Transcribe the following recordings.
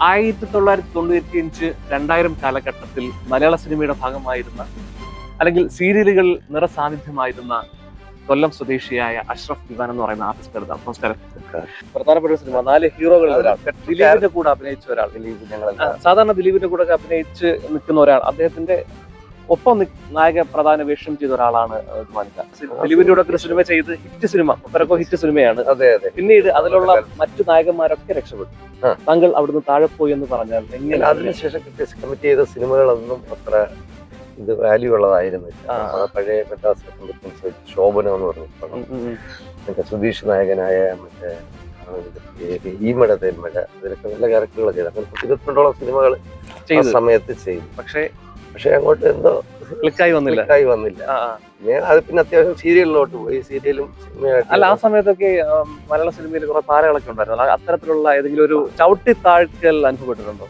ആയിരത്തി തൊള്ളായിരത്തി തൊണ്ണൂറ്റി അഞ്ച് രണ്ടായിരം കാലഘട്ടത്തിൽ മലയാള സിനിമയുടെ ഭാഗമായിരുന്ന അല്ലെങ്കിൽ സീരിയലുകളിൽ നിറസാന്നിധ്യമായിരുന്ന കൊല്ലം സ്വദേശിയായ അഷ്റഫ് ദിവാൻ എന്ന് പറയുന്ന ആർട്ടിസ്റ്റ് എടുത്താണ് നമസ്കാരം. പ്രധാനപ്പെട്ട സിനിമ. നാല് ഹീറോകളിൽ ഒരാൾ. ദിലീപിന്റെ കൂടെ അഭിനയിച്ച ഒരാൾ. ദിലീപ് സാധാരണ ദിലീപിന്റെ കൂടെ അഭിനയിച്ച് നിൽക്കുന്ന ഒരാൾ. അദ്ദേഹത്തിന്റെ ഒപ്പം നായക പ്രധാന വേഷം ചെയ്ത ഒരാളാണ് മാനിക ദിലീപിന്റെ കൂടെ ഒരു സിനിമ ചെയ്ത് ഹിറ്റ് സിനിമ ഒപ്പരക്കോ ഹിറ്റ് സിനിമയാണ്. അതെ അതെ. പിന്നീട് അതിലുള്ള മറ്റു നായകന്മാരൊക്കെ രക്ഷപ്പെട്ടു. താങ്കൾ അവിടുന്ന് താഴെ പോയി എന്ന് പറഞ്ഞാൽ എങ്ങനെ അതിനുശേഷം കമ്മിറ്റ് ചെയ്ത സിനിമകളൊന്നും അത്ര ഇത് വാല്യൂ ഉള്ളതായിരുന്നു പഴയ ശോഭന ശോഭനം എന്ന് പറഞ്ഞു സുധീഷ് നായകനായ മറ്റേ ഈ മഴ തേന്മഴ അതിലൊക്കെ നല്ല ക്യാരക്ടറുകളൊക്കെ ചെയ്തു. അങ്ങനെ ഇരുപത്തിരണ്ടോളം സിനിമകൾ സമയത്ത് ചെയ്തു. പക്ഷേ പക്ഷെ അങ്ങോട്ട് എന്തോ ക്ലിക്കായി വന്നില്ല. ക്ലിക്കായി വന്നില്ല. ഞാൻ അത് പിന്നെ അത്യാവശ്യം സീരിയലിലോട്ട് പോയി. സീരിയലും അല്ല ആ സമയത്തൊക്കെ മലയാള സിനിമയിൽ കുറെ താരങ്ങളൊക്കെ ഉണ്ടായിരുന്നു. അത്തരത്തിലുള്ള ഏതെങ്കിലും ഒരു ചവിട്ടി താഴ്ക്കൽ അനുഭവപ്പെട്ടിട്ടുണ്ടോ?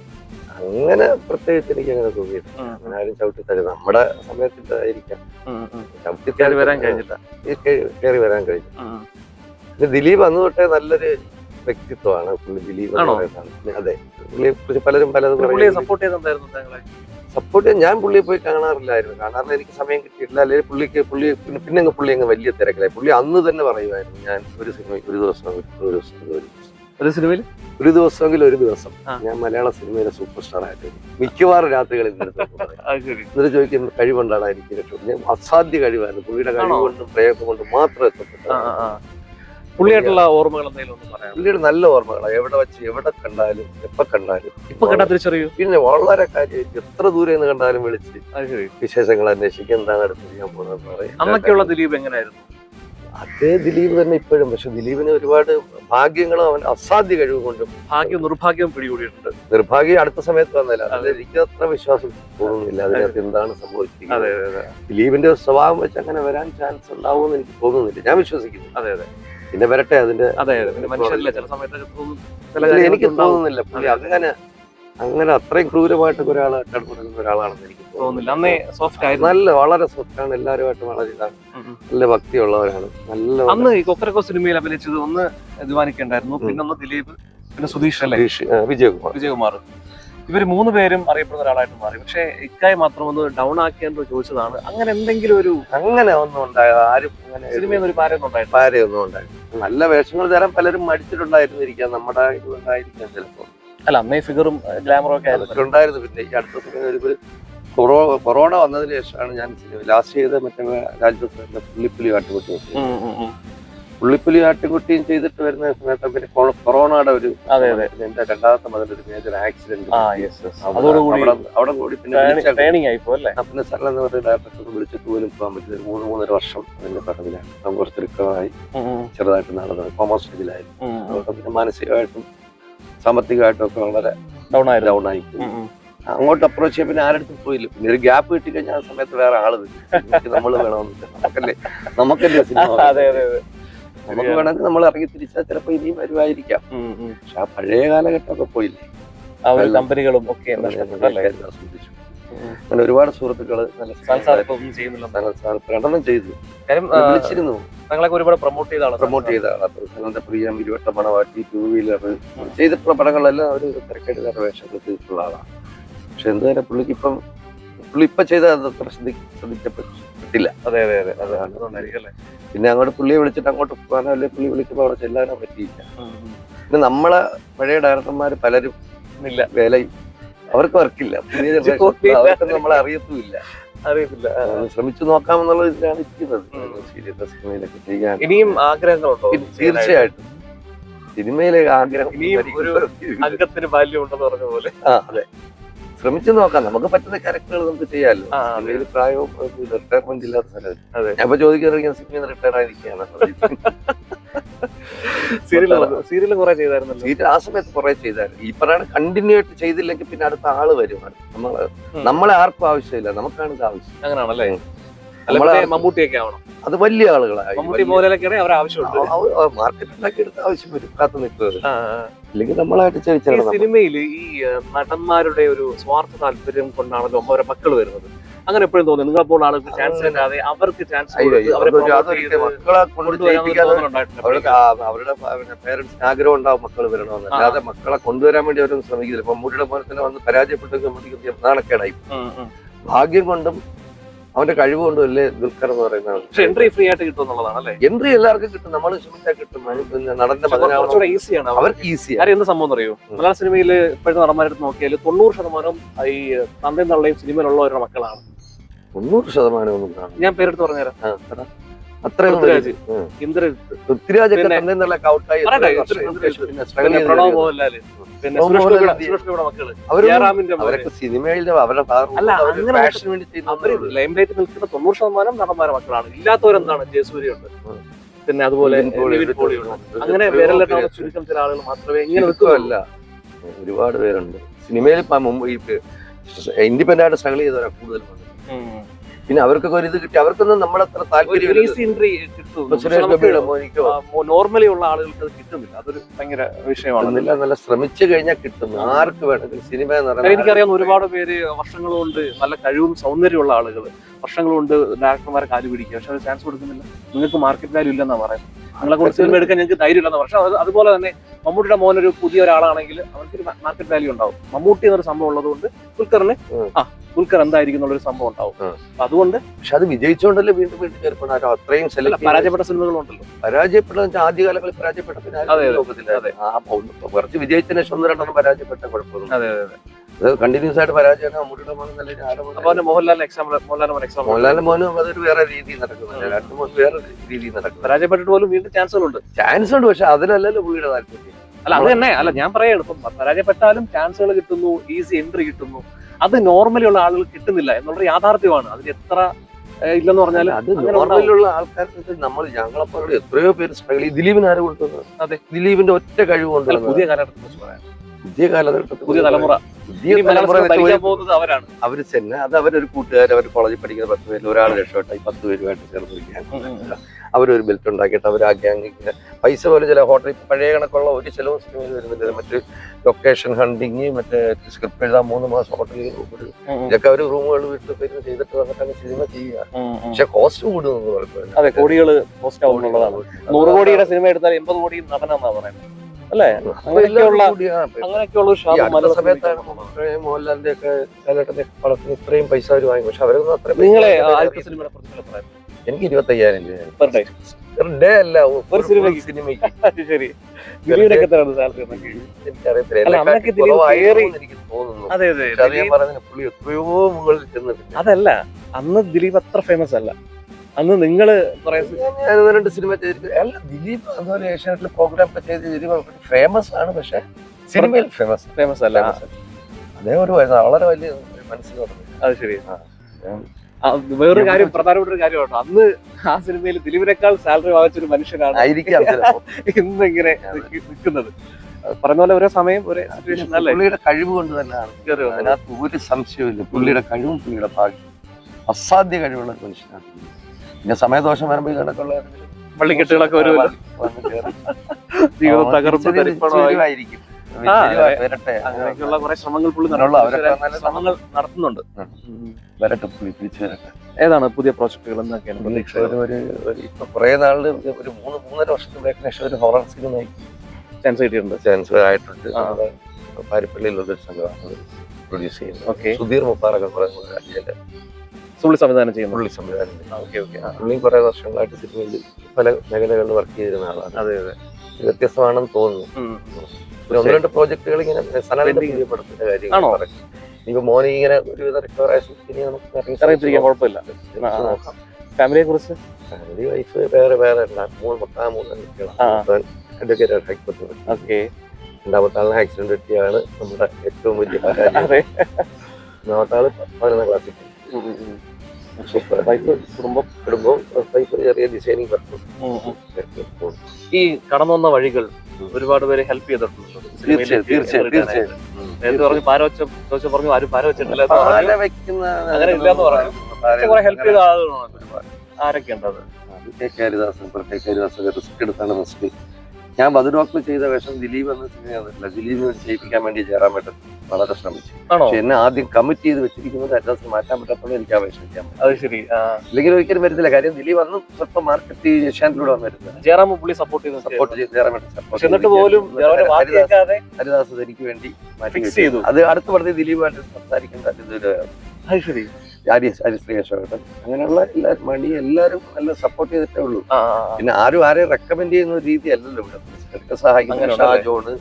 അങ്ങനെ പ്രത്യേകിച്ച് എനിക്ക് അങ്ങനെ തോന്നിയില്ല അങ്ങനെ ആരും ചവിട്ടി തരും നമ്മുടെ സമയത്തിട്ടായിരിക്കാം. ചവിട്ടി കയറി വരാൻ കഴിഞ്ഞില്ല. കയറി വരാൻ കഴിഞ്ഞു. പിന്നെ ദിലീപ് അന്ന് തൊട്ടേ നല്ലൊരു വ്യക്തിത്വമാണ്. പുള്ളി ദിലീപ്. അതെ. പുള്ളിയെ കുറിച്ച് പലരും പലതും സപ്പോർട്ട് ചെയ്തിട്ടുണ്ടായിരുന്നു സപ്പോർട്ട് ഞാൻ പുള്ളിയെ പോയി കാണാറില്ലായിരുന്നു. കാണാറില്ല എനിക്ക് സമയം കിട്ടിയിട്ടില്ല. അല്ലെങ്കിൽ പുള്ളിക്ക് പുള്ളി പിന്നെ പിന്നെ അങ്ങ് പുള്ളി അങ്ങ് വലിയ തിരക്കിലായി. പുള്ളി അന്ന് തന്നെ പറയുമായിരുന്നു ഞാൻ ഒരു സിനിമ ഒരു ദിവസം ഒരു ദിവസം ഒരു ഒരു സിനിമയിൽ? ഒരു ദിവസമെങ്കിൽ ഒരു ദിവസം. ഞാൻ മലയാള സിനിമയിലെ സൂപ്പർ സ്റ്റാർ ആയിട്ട് മിക്കവാറും രാത്രികളിൽ എന്നിട്ട് ചോദിക്കും കഴിവുണ്ടാണ് എനിക്ക് ഞാൻ അസാധ്യ കഴിവായിരുന്നു. പുള്ളിയുടെ കഴിവ്? കൊണ്ടും പ്രയോഗം കൊണ്ടും മാത്രം എത്തപ്പെട്ടു. പുള്ളിയായിട്ടുള്ള ഓർമ്മകൾ എന്തെങ്കിലും ഒന്ന് പറയാം പുള്ളിയുടെ നല്ല ഓർമ്മകളാണ് എവിടെ വെച്ച് എവിടെ കണ്ടാലും എപ്പൊ കണ്ടാലും. ഇപ്പൊ കണ്ടാൽ തിരിച്ചറിയൂ. പിന്നെ വളരെ കാര്യമായിട്ട് എത്ര ദൂരെ നിന്ന് കണ്ടാലും വിളിച്ച് വിശേഷങ്ങൾ അന്വേഷിക്കുക എന്താണ് അടുത്ത് ചെയ്യാൻ പോകുന്നത് പറയും. അന്നൊക്കെയുള്ള ദിലീപ് എങ്ങനെയായിരുന്നു അതേ ദിലീപ് തന്നെ ഇപ്പോഴും. പക്ഷെ ദിലീപിന് ഒരുപാട് ഭാഗ്യങ്ങളും അവൻ അസാധ്യ കഴിവ് കൊണ്ടും ഭാഗ്യം നിർഭാഗ്യം പിടികൂടിയിട്ടുണ്ട്. നിർഭാഗ്യം അടുത്ത സമയത്ത് വന്നില്ല അതിൽ എനിക്ക് അത്ര വിശ്വാസം തോന്നുന്നില്ല. അതിനകത്ത് എന്താണ് സംഭവിച്ചിരിക്കുന്നത്. ദിലീപിന്റെ സ്വഭാവം വെച്ച് അങ്ങനെ വരാൻ ചാൻസ് ഉണ്ടാവുമെന്ന് എനിക്ക് തോന്നുന്നില്ല. ഞാൻ വിശ്വസിക്കുന്നു അതെ അതെ. പിന്നെ വരട്ടെ അതിന്റെ അതെ അതെ. പിന്നെ മനുഷ്യരില്ല ചില എനിക്ക് തോന്നുന്നില്ല. പുള്ളി അങ്ങനെ അങ്ങനെ അത്രയും ക്രൂരമായിട്ട് ഒരാൾ ഒരാളാണെന്ന് എനിക്ക് തോന്നുന്നില്ല. അന്നേ സോഫ്റ്റ് ആയിരുന്നു. നല്ല വളരെ സ്വത്താണ് എല്ലാവരുമായിട്ട് വളരെ ഇതാണ്. നല്ല ഭക്തിയുള്ളവരാണ്. നല്ല അന്ന് ഈ കൊക്കരക്കോ സിനിമയിൽ അഭിനയിച്ചത് ഒന്ന് അധ്വാനിക്കണ്ടായിരുന്നു പിന്നെ ഒന്ന് ദിലീപ് പിന്നെ സുധീഷ് അല്ലേ? വിജയകുമാർ. വിജയകുമാർ. ഇവർ മൂന്ന് പേരും അറിയപ്പെടുന്ന ഒരാളായിട്ട് മാറി. പക്ഷേ ഇക്കായി മാത്രം ഒന്ന് ഡൗൺ ആക്കിയെന്ന് ചോദിച്ചതാണ്. അങ്ങനെ എന്തെങ്കിലും ഒരു അങ്ങനെ ഒന്നും ഉണ്ടായത് ആരും അങ്ങനെ സിനിമയിൽ ഒരു പാരൊന്നും ഉണ്ടായിരുന്നു പാരയൊന്നും ഉണ്ടായിരുന്നു നല്ല വേഷങ്ങൾ തരാൻ പലരും മടിച്ചിട്ടുണ്ടായിരുന്നിരിക്കാം. നമ്മുടെ ഇതുകൊണ്ടായിരിക്കാം ചിലപ്പോൾ. അല്ല അന്നേ ഫിഗറും ഗ്ലാമറും ഒക്കെ ഉണ്ടായിരുന്നു. പിന്നെ ഈ അടുത്ത കൊറോ കൊറോണ വന്നതിന് ശേഷമാണ് ഞാൻ ലാസ്റ്റ് ചെയ്ത മറ്റേ രാജ്യത്തെ ഉം, ഉം. പുള്ളിപ്പുലി ആട്ടുകുട്ടിയും ചെയ്തിട്ട് വരുന്ന സമയത്ത് പിന്നെ കൊറോണയുടെ ഒരു അതെ, അതെ. എന്റെ രണ്ടാമത്തെ മതിൽ ഒരു മേജർ ആക്സിഡന്റ് അവിടെ കൂടി പിന്നെ ട്രെയിനിങ് ആയിപ്പോ അല്ലേ? പിന്നെ സ്ഥലം എന്ന് പറയുന്ന ഡയറക്ടർ വിളിച്ചിട്ട് പോലും പോകാൻ പറ്റില്ല. മൂന്ന് മൂന്നര വർഷം അതിന്റെ പറമ്പിലാണ് അപ്പം കുറച്ച് റിക്കവറായി ചെറുതായിട്ട് നടന്നത്. കോമ ഫീൽഡിലായിരുന്നു. അതുകൊണ്ട് പിന്നെ മാനസികമായിട്ടും സാമ്പത്തികമായിട്ടും ഒക്കെ വളരെ ഡൗൺ ആയി ഡൗൺ ആയി. അങ്ങോട്ട് അപ്രോച്ച് ചെയ്യാൻ പിന്നെ ആരടുത്തും പോയില്ല. പിന്നെ ഒരു ഗ്യാപ്പ് കിട്ടി കഴിഞ്ഞാൽ ആ സമയത്ത് വേറെ ആൾ നമ്മൾ വേണമെന്നില്ല. നമുക്കല്ലേ നമുക്കല്ലേ സിനിമ നമുക്ക് വേണമെങ്കിൽ നമ്മൾ ഇറങ്ങി തിരിച്ചാൽ ചിലപ്പോൾ ഇനിയും വരുമായിരിക്കാം. പക്ഷെ ആ പഴയ കാലഘട്ടമൊക്കെ പോയില്ലേ? ആ ഒരു. കമ്പനികളും ഒക്കെ നഷ്ടപ്പെട്ടു. അങ്ങനെ ഒരുപാട് സുഹൃത്തുക്കൾ പ്രകടനം ചെയ്തു. വിളിച്ചിരുന്നു. ഞങ്ങളൊക്കെ ഒരുപാട് പ്രൊമോട്ട് ചെയ്ത പ്രൊമോട്ട് ചെയ്ത ആളാണ്. പ്രിയം ഇരുവട്ട മണവാട്ടി ടൂ വീലർ ചെയ്തിട്ടുള്ള പടങ്ങളെല്ലാം അവർ തിരക്കേടുകാരുടെ വേഷം തീർത്തുള്ള ആളാണ്. പക്ഷെ എന്തായാലും പുള്ളിക്ക് ഇപ്പം പുള്ളി ഇപ്പൊ ചെയ്ത അത്ര ശ്രദ്ധി ശ്രദ്ധിക്കപ്പെട്ടില്ല. അതെ അതെ അതെ. അതെ അതുകൊണ്ടായിരിക്കും അല്ലേ? പിന്നെ അങ്ങോട്ട് പുള്ളിയെ വിളിച്ചിട്ട് അങ്ങോട്ട് പോകാനോ അല്ലെങ്കിൽ പുള്ളി വിളിക്കുമ്പോൾ അവിടെ ചെല്ലാനോ പറ്റിയില്ല. പിന്നെ നമ്മളെ പഴയ ഡയറക്ടർമാർ പലരും ഇല്ല. വേലയും അവർക്ക് വർക്കില്ല. പുതിയ നമ്മളെ അറിയത്തുമില്ല. അറിയത്തില്ല. ശ്രമിച്ചു നോക്കാമെന്നുള്ള ഇതിലാണ് ഇരിക്കുന്നത്. ഇനിയും ആഗ്രഹങ്ങളുണ്ടോ തീർച്ചയായിട്ടും. സിനിമയിലെ ആഗ്രഹം ഇനിയും ഒരു അംഗത്തിന് ബാല്യം ഉണ്ടെന്ന് പറഞ്ഞ പോലെ. ആ അതെ. ശ്രമിച്ചു നോക്കാം. നമുക്ക് പറ്റുന്ന ക്യാരക്ടറുകൾ നമുക്ക് ചെയ്യാമല്ലോ പ്രായവും റിട്ടയർമെന്റ് ഇല്ലാത്ത സ്ഥലത്ത്. ചോദിക്കാറുണ്ട് ഞാൻ ഇപ്പൊ ചോദിക്കുന്നത് സിനിമയിൽ റിട്ടയർ ആയിരിക്കുകയാണ്. സീരിയൽ കുറെ ചെയ്തായിരുന്നു സീരിയൽ ആ സമയത്ത് കുറെ ചെയ്തായിരുന്നു. ഈ പറയുന്ന കണ്ടിന്യൂ ആയിട്ട് ചെയ്തില്ലെങ്കിൽ പിന്നെ അടുത്ത ആൾ വരും. നമ്മൾ നമ്മളെ ആർക്കും ആവശ്യമില്ല. നമുക്കാണ് ഇത് ആവശ്യം. അങ്ങനെയാണല്ലേ നമ്മളെ- മമ്മൂട്ടിയൊക്കെ ആവണം. അത് വലിയ ആളുകളായി. മമ്മൂട്ടി മോഹൻലാലൊക്കെ അവർ ആവശ്യമുണ്ട്. മാർക്കറ്റ് ഉണ്ടാക്കി എടുത്ത ആവശ്യം വരും. കാത്തു നിൽക്കുന്നത് ആ, ആ. അല്ലെങ്കിൽ നമ്മളായിട്ട് ചോദിച്ചാൽ സിനിമയിൽ ഈ നടന്മാരുടെ ഒരു സ്വാർത്ഥ താല്പര്യം കൊണ്ടാണല്ലോ അവരെ മക്കൾ വരുന്നത്. അങ്ങനെ എപ്പോഴും തോന്നി നിങ്ങൾ പോലെ ആളുകൾക്ക് ചാൻസ് ഇല്ലാതെ അവർക്ക് ചാൻസ്. അവരുടെ പേരൻസിന് ആഗ്രഹം ഉണ്ടാവും മക്കൾ വരണമെന്ന്. അല്ലാതെ മക്കളെ കൊണ്ടുവരാൻ വേണ്ടി അവരൊന്നും ശ്രമിക്കില്ല ഇപ്പൊ മമ്മൂട്ടിയുടെ പോലെ തന്നെ വന്ന് പരാജയപ്പെട്ട നാണക്കേടായി. ഭാഗ്യം കൊണ്ടും അവന്റെ കഴിവ് കൊണ്ട് വലിയ ദുൽഖർ എന്ന് പറയുന്ന എൻട്രി ഫ്രീ ആയിട്ട് കിട്ടും എൻട്രി എല്ലാവർക്കും കിട്ടും. നമ്മൾ ശ്രമിച്ചാൽ കിട്ടും. നടന്റെ മകനാവണം. ഈസിയാണ് അവർ അവർക്ക് ഈസിയാണ് കാര്യം എന്ത് സംഭവം അറിയോ. മലയാള സിനിമയിൽ ഇപ്പോഴത്തെ നടന്മാരെടുത്ത് നോക്കിയാൽ തൊണ്ണൂറ് ശതമാനം ഈ തന്തയും തള്ളയും സിനിമയിലുള്ളവരുടെ മക്കളാണ്. തൊണ്ണൂറ് ശതമാനം ഒന്നും ഞാൻ പേരെടുത്ത് പറഞ്ഞുതരാം. അത്രയും. ഇന്ദ്രജിത്ത് പിന്നെ- തന്നെ നല്ല പ്രണവ് മോഹൻലാൽ. സുരേഷ് മക്കൾ. അവരൊക്കെ സിനിമയിൽ അവരുടെ ഫാഷന് വേണ്ടി നിൽക്കുന്ന തൊണ്ണൂറ് ശതമാനം നടന്മാരെ മക്കളാണ്. ഇല്ലാത്തവരെന്താണ്? ജയസൂര്യ ഉണ്ട് പിന്നെ അതുപോലെ അങ്ങനെ പേര് വിരലിട്ടാവുന്ന ചുരുക്കം ചില ആളുകൾ മാത്രമേ ഇങ്ങനെ നിൽക്കുമല്ല ഒരുപാട് പേരുണ്ട്. സിനിമയിൽ ഇൻഡിപെൻഡന്റ് ആയിട്ട് സ്ട്രഗിൾ ചെയ്തവരാ കൂടുതൽ. പിന്നെ അവർക്കൊക്കെ ഒരു ഇത് കിട്ടി. അവർക്കൊന്നും നമ്മളത്ര താല്പര്യം നോർമലി ഉള്ള ആളുകൾക്ക് അത് കിട്ടുന്നില്ല. അതൊരു ഭയങ്കര വിഷയമാണ്. നല്ല ശ്രമിച്ചു കഴിഞ്ഞാൽ കിട്ടും. ആർക്ക് വേണമെങ്കിലും സിനിമ എന്ന് കാര്യം പറയുന്നത് എനിക്കറിയാവുന്ന ഒരുപാട് പേര് വർഷങ്ങൾ കൊണ്ട് നല്ല കഴിവും സൗന്ദര്യമുള്ള ആളുകൾ വർഷങ്ങൾ കൊണ്ട് ഡയറക്ടർമാരെ കാൽ പിടിക്കുക. പക്ഷെ അത് ചാൻസ് കൊടുക്കുന്നില്ല. നിങ്ങൾക്ക് മാർക്കറ്റ് വാല്യൂ ഇല്ലെന്നാ പറയുന്നത്. നിങ്ങളെ കുറച്ച് സിനിമ എടുക്കാൻ ഞങ്ങൾക്ക് ധൈര്യം ഇല്ലെന്ന പക്ഷെ അതുപോലെ തന്നെ മമ്മൂട്ടിയുടെ മോൻ ഒരു പുതിയ ഒരാളാണെങ്കിൽ അവർക്ക് മാർക്കറ്റ് വാല്യൂ ഉണ്ടാവും. മമ്മൂട്ടി എന്നൊരു സംഭവം ഉള്ളതുകൊണ്ട് ദുൽഖറിന്. ആ ദുൽഖർ എന്തായിരിക്കും എന്നുള്ളൊരു സംഭവം ഉണ്ടാവും. ഉം. അതുകൊണ്ട് പക്ഷെ അത് വിജയിച്ചുകൊണ്ടല്ലേ വീണ്ടും വീണ്ടും കയറിപ്പോണാരോ അത്രയും പരാജയപ്പെട്ട സിനിമകളുണ്ടല്ലോ. പരാജയപ്പെട്ട ആദ്യകാലങ്ങളിൽ പരാജയപ്പെട്ട പിന്നെ. ആ കുറച്ച് വിജയിച്ചതിന് ശേഷം ഒന്ന് രണ്ടെണ്ണം പരാജയപ്പെട്ട കുഴപ്പമൊന്നും അതെ കണ്ടിന്യൂസ് ആയിട്ട് പരാജയം മമ്മൂട്ടിയുടെ മോഹൻ നല്ല മോഹൻലാലിന് എക്സാമ്പിൾ മോഹൻലാലിന് മോനും അതൊരു വേറെ രീതി നടക്കുന്നുണ്ട്. രണ്ട് വേറെ രീതി നടക്കുന്നത് പരാജയപ്പെട്ടിട്ട് പോലും വീണ്ടും ചാൻസുകളുണ്ട്. ചാൻസ് ഉണ്ട് പക്ഷെ അതിലല്ലല്ലോ പുള്ളിയുടെ താല്പര്യം. അല്ല അത് തന്നെ. അല്ല ഞാൻ പറയാണ് ഇപ്പം പരാജയപ്പെട്ടാലും ചാൻസുകൾ കിട്ടുന്നു ഈസി എൻട്രി കിട്ടുന്നു. അത് നോർമലി ഉള്ള ആളുകൾ കിട്ടുന്നില്ല എന്നുള്ളൊരു യാഥാർത്ഥ്യമാണ്. അതിൽ എത്ര ഇല്ലെന്ന് പറഞ്ഞാൽ അത് നോർമലിലുള്ള ആൾക്കാർക്ക് നമ്മൾ ഞങ്ങളെപ്പോലുള്ള എത്രയോ പേര് സ്ട്രഗിൾ ദിലീപിന് ആരും കൊടുത്തത് അതെ. ദിലീപിന്റെ ഒറ്റ കഴിവ് കൊണ്ട് പുതിയ കാലഘട്ടത്തെ കുറിച്ച് പറയാം. പുതിയ കാലഘട്ടത്തിൽ പുതിയ തലമുറ. പുതിയ തലമുറ പോകുന്നത് അവരാണ്. അവർ തന്നെ അത് അവരൊരു കൂട്ടുകാർ അവർ കോളേജിൽ പഠിക്കുന്ന പത്ത് പേരിൽ ഒരാൾ രക്ഷപ്പെട്ടായി പത്ത് പേരുമായിട്ട് ചേർന്ന് അവരൊരു ബെൽറ്റ് ഉണ്ടാക്കിയിട്ട് അവർ ആ ഗ്യാങ്ങിങ്ങനെ പൈസ പോലെ ചില ഹോട്ടലിൽ പഴയ കണക്കുള്ള ഒരു ചിലവ് സിനിമയിൽ വരുന്നില്ല. മറ്റ് ലൊക്കേഷൻ ഹണ്ടിങ് മറ്റേ സ്ക്രിപ്റ്റ് എഴുതാൻ മൂന്ന് മാസം ഹോട്ടലിൽ ഇതൊക്കെ അവർ റൂമുകൾ വീട്ടിൽ പോയിരുന്നു ചെയ്തിട്ട് വന്നിട്ടാണ് സിനിമ ചെയ്യുക. പക്ഷെ കോസ്റ്റ് കൂടുന്നു അതെ കോടികൾ കോസ്റ്റ് ആവുന്നുള്ളതാണ് നൂറ് കോടിയുടെ സിനിമ എടുത്താൽ എൺപത് കോടിയും നടനാന്നാ പറയുന്നത്. അല്ലേ? അങ്ങനെയൊക്കെയുള്ള അങ്ങനെയൊക്കെയുള്ള മോഹൻലാലിന്റെ ഒക്കെ കാലഘട്ടത്തെ പടത്തിന് ഇത്രയും പൈസ അവർ വാങ്ങി. പക്ഷെ അവരൊന്നും അത്ര നിങ്ങളെ ആദ്യത്തെ സിനിമയുടെ എനിക്ക് ഇരുപത്തി അയ്യായിരം രൂപ ഡേ. അല്ല ഒരു സിനിമയ്ക്ക്. സിനിമയ്ക്ക്. ശരി. അതല്ല അന്ന് ദിലീപ് അത്ര ഫേമസ് അല്ല. അന്ന് നിങ്ങൾ കുറെ ഞാൻ രണ്ട് സിനിമ ചെയ്തിട്ട് അല്ല ദിലീപ് അതുപോലെ ഏഷ്യാനെറ്റിൽ പ്രോഗ്രാം ഒക്കെ ചെയ്ത് ദിലീപ് ഫേമസ് ആണ് പക്ഷെ സിനിമയിൽ ഫേമസ് ഫേമസ് അല്ല. അദ്ദേഹം ഒരു വളരെ വലിയ മനസ്സിൽ അത് ശരി. വേറൊരു കാര്യം പ്രധാനപ്പെട്ട ഒരു കാര്യം കേട്ടോ അന്ന് ആ സിനിമയിൽ ദിലീപിനേക്കാൾ സാലറി വാങ്ങിച്ച ഒരു മനുഷ്യനാണ് ആയിരിക്കാം ചിലപ്പോ. ഇന്ന് ഇങ്ങനെ നിൽക്കുന്നത് പറഞ്ഞ പോലെ ഓരോ സമയം ഒരേ സിറ്റുവേഷൻ അല്ലേ? പുള്ളിയുടെ കഴിവ് കൊണ്ട് തന്നെയാണ്. അതിനകത്ത് ഒരു സംശയമില്ല പുള്ളിയുടെ കഴിവും പുള്ളിയുടെ ഭാഗ്യം അസാധ്യ കഴിവുള്ള ഒരു മനുഷ്യനാണ്. പിന്നെ സമയദോഷം വരുമ്പോൾ ഈ കണക്കുള്ള കേറി. ജീവിതം വരട്ടെ. അങ്ങനെയൊക്കെയുള്ള കുറെ ശ്രമങ്ങൾ പുള്ളി നടത്തുന്നുണ്ട്. അവരൊക്കെ നല്ല ശ്രമങ്ങൾ നടത്തുന്നുണ്ട്. ഉം. ഉം. വരട്ടെ പുള്ളി തിരിച്ചു വരട്ടെ. ഏതാണ് പുതിയ പ്രോജക്റ്റുകൾ എന്നൊക്കെയാണ് ഒരു ഇപ്പൊ കുറെ നാളിൽ ഒരു മൂന്ന് മൂന്നര വർഷത്തിന് ശേഷം ഒരു ഹൊറർ സിനിമ ചാൻസ് കിട്ടിയിട്ടുണ്ട്. ചാൻസ് ആയിട്ടുണ്ട്. പാരിപ്പള്ളിയിലുള്ള ഒരു സംഘമാണ് പ്രൊഡ്യൂസ് ചെയ്യുന്നത്. സുധീർ മുപ്പാറൊക്കെ പുള്ളി സംവിധാനം ചെയ്യുന്നു. പുള്ളി സംവിധാനം ഓക്കെ ഓക്കെ. പുള്ളിയും കുറെ വർഷങ്ങളായിട്ട് സിനിമയിൽ പല മേഖലകളിൽ വർക്ക് ചെയ്തിരുന്ന ആളാണ്. അതെ അതെ. വ്യത്യസ്തമാണെന്ന് തോന്നുന്നു. പിന്നെ ഒന്ന് രണ്ട് പ്രോജക്റ്റുകൾ ഇങ്ങനെ ഇനിയിപ്പോ മോനെ ഇങ്ങനെ ഒരുവിധം റിക്കവർ ആയ സ്ഥിതിക്ക് നമുക്ക് ഇറങ്ങി ഇറങ്ങിത്തിരിക്കാൻ കുഴപ്പമില്ല ഫാമിലിയെ കുറിച്ച് ഫാമിലി വൈഫ് വേറെ വേറെ മൂന്ന് പത്താം മൂന്ന് ആ. കുട്ടികളാണ് അഡ്വക്കേറ്റ് ഹൈക്കോടതി ഓക്കെ. രണ്ടാമത്തെ ആളിന് ആക്സിഡന്റ് പറ്റിയാണ് നമ്മുടെ ഏറ്റവും വലിയ പരാജയം ആൾ പതിനൊന്നാം ക്ലാസ്സിൽ കുടുംബം ചെറിയ ഡിസൈനിങ് വർക്കും. ഈ കടന്നു വന്ന വഴികൾ ഒരുപാട് പേര് ഹെൽപ്പ് ചെയ്തിട്ടുണ്ട്. പറഞ്ഞു പാരവച്ച ചോദിച്ചു പറഞ്ഞു ആരും അങ്ങനെ ഇല്ലാന്ന് പറഞ്ഞു. കുറെ ഹെൽപ്പ് ചെയ്ത ആളുകളാണ് ആരൊക്കെ ഉണ്ടത് റിസ്ക് എടുത്താണ് റിസ്ക് ഞാൻ വധു ഡോക്ടർ ചെയ്ത വേഷം ദിലീപ് എന്ന സിനിമ ദിലീപിനെ ചെയ്യിപ്പിക്കാൻ വേണ്ടി ചേരാൻ പറ്റും വളരെ ശ്രമിച്ചു. പക്ഷെ എന്നെ ആദ്യം കമ്മിറ്റ് ചെയ്ത് വെച്ചിരിക്കുന്നത് അഡ്രസ് മാറ്റാൻ പറ്റാത്തത് എനിക്ക് ആ വേഷം ചെയ്യാൻ അത് ശരി അല്ലെങ്കിൽ ഇല്ലെങ്കിൽ ഒരിക്കലും വരുന്നില്ല കാര്യം ദിലീപ് അന്ന് സ്വല്പം മാർക്കറ്റ് ഏഷ്യാനിലൂടെ വന്നിരുന്നത് ജയറാം പുള്ളി സപ്പോർട്ട് ചെയ്ത് സപ്പോർട്ട് ചെയ്ത് ജയറാം ഏട്ടൻ എന്നിട്ട് പോലും ഹരിദാസ് എനിക്ക് വേണ്ടി മാറ്റി അത് അടുത്ത പറഞ്ഞ ദിലീപായിട്ട് സംസാരിക്കേണ്ട ശരി. ആര്യ ഹരിശ്രീ അശോകൻ അങ്ങനെയുള്ള എല്ലാവരും മണി എല്ലാവരും നല്ല സപ്പോർട്ട് ചെയ്തിട്ടേ ഉള്ളൂ. പിന്നെ ആരും ആരെയും റെക്കമെൻഡ് ചെയ്യുന്ന ഒരു രീതി അല്ലല്ലോ ഇവിടെ സഹായിക്കുന്ന? ഷാജോണ്.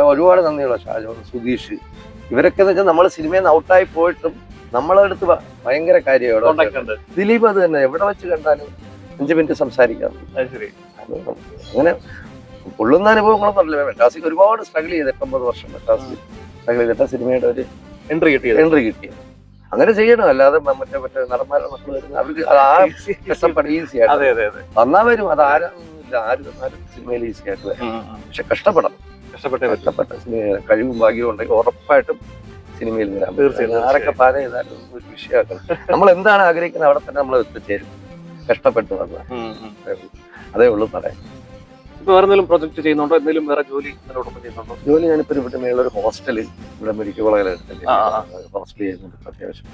ഒരുപാട് നന്ദിയുള്ള ഷാജോൺ സുധീഷ്. ഇവരൊക്കെ എന്ന് വെച്ചാൽ നമ്മൾ സിനിമയിൽ നിന്ന് ഔട്ടായി പോയിട്ടും നമ്മളെ അടുത്ത് ഭ- ഭയങ്കര കാര്യമാണ്. ദിലീപ് അത് തന്നെ. എവിടെ വെച്ച് കണ്ടാലും അഞ്ചു മിനിറ്റ് സംസാരിക്കാം. അങ്ങനെ പൊള്ളുന്ന അനുഭവങ്ങളൊന്നും അല്ല മെറ്റാസിക്ക് ഒരുപാട് സ്ട്രഗിൾ ചെയ്ത് എട്ടൊമ്പത് വർഷം മെറ്റാസിൽ സ്ട്രഗിൾ ചെയ്തിട്ട് സിനിമയുടെ ഒരു എൻട്രി കിട്ടിയത്. എൻട്രി കിട്ടിയത്. അങ്ങനെ ചെയ്യണം. അല്ലാതെ മറ്റേ മറ്റേ നടന്മാരുടെ മക്കൾ വരുന്ന അവർക്ക് അത് ആ കഷ്ടപ്പാട് ഈസി ആയിട്ട്. അതെ അതെ അതെ. വന്നാ വരും. അത് ആരാന്നില്ല ആര് വന്നാലും സിനിമയിൽ ഈസി ആയിട്ട് വരും. പക്ഷെ കഷ്ടപ്പെടണം. കഷ്ടപ്പെട്ടേ. കഷ്ടപ്പെട്ട സിനിമ കഴിവും ഭാഗ്യവും ഉണ്ടെങ്കിൽ ഉറപ്പായിട്ടും സിനിമയിൽ വരാം. തീർച്ചയായും, ആരൊക്കെ പാര ചെയ്താലും ഒരു വിഷയമാക്കണം നമ്മൾ എന്താണ് ആഗ്രഹിക്കുന്നത് അവിടെ തന്നെ നമ്മൾ എത്തിച്ചേരും. കഷ്ടപ്പെട്ട് വന്ന. അതേ ഉള്ളൂ പറയാൻ. വേറെ എന്തെങ്കിലും പ്രൊജക്ട് ചെയ്യുന്നുണ്ടോ? എന്തെങ്കിലും വേറെ ജോലി ഇതിനോടൊപ്പം ചെയ്യുന്നുണ്ടോ? ജോലി ഞാനിപ്പോ ഇവിടെ ഒരു ഹോസ്റ്റലിൽ ഇവിടെ മെഡിക്കൽ കോളേജിൽ. ഹോസ്റ്റൽ ചെയ്യുന്നുണ്ട് അത്യാവശ്യം.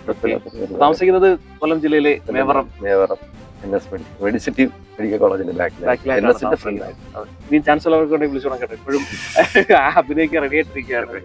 താമസിക്കുന്നത് കൊല്ലം ജില്ലയിലെ Mevaram. Mevaram N S Medicity medical കോളേജിന്റെ ചാൻസലർക്ക് വേണ്ടി വിളിച്ചോണം കേട്ടോ ഇപ്പോഴും അഭിനയിക്കാൻ റെഡി ആയിട്ടിരിക്കുകയാണ്.